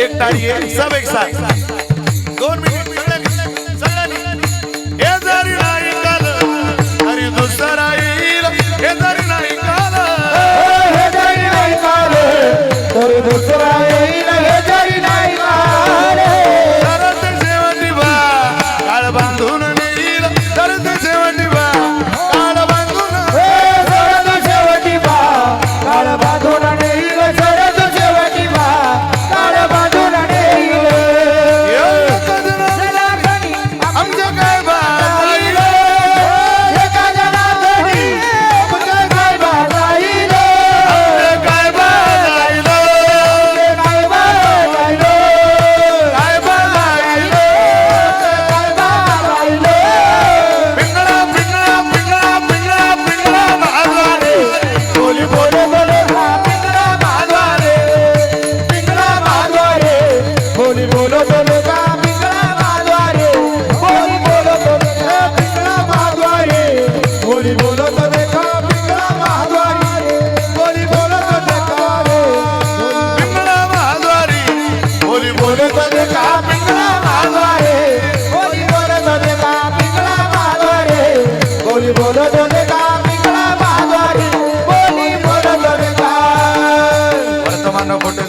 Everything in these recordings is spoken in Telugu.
एक ताड़ी है सब एक साथ। दोन मिनट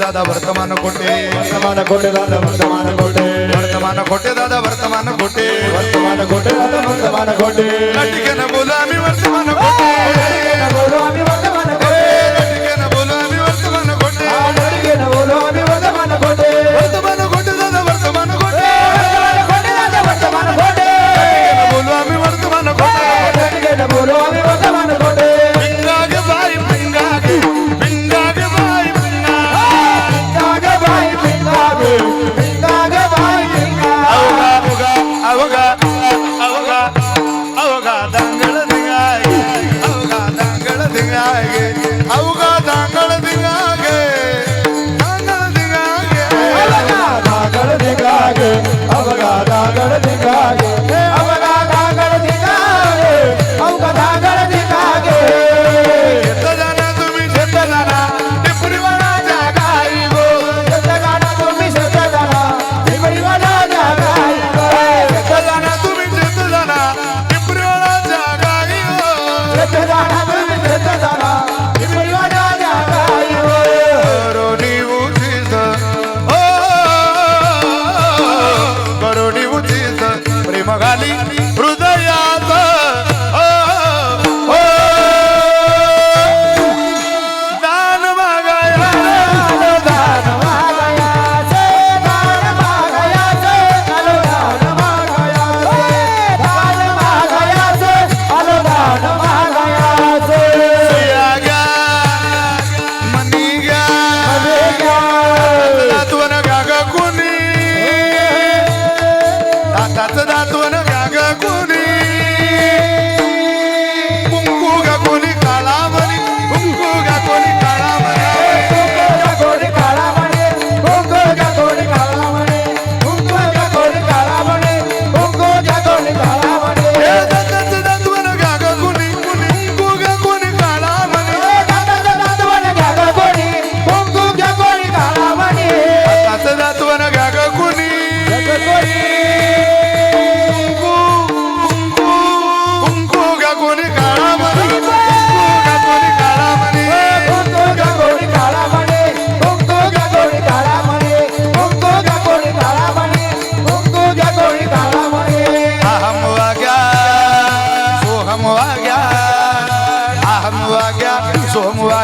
దాదా వర్తమాన కొట్టే. వర్తమాన కొట్టే దాదా వర్తమాన కొట్టే. వర్తమాన కొట్టే దాదా వర్తమాన కొట్టే. వర్తమాన కొట్టే దాదా వర్తమాన కొట్టే.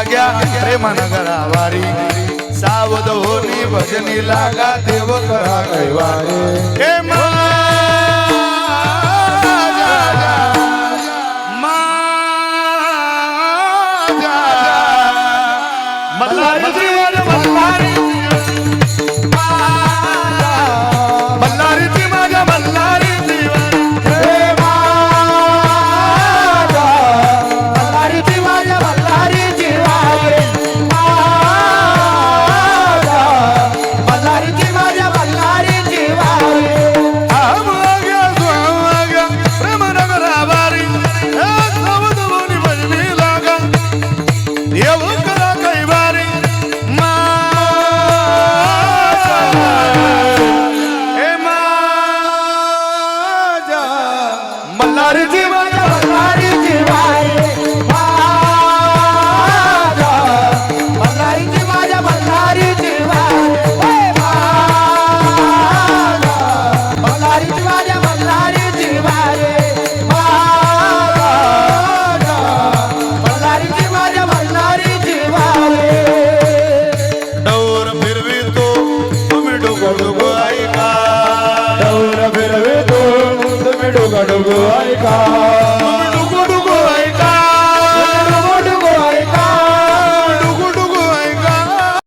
माग्या प्रेमान घरावारी सावध होनी भजनी लागा देव करा कैवारी. हे মনগুয়ায় কা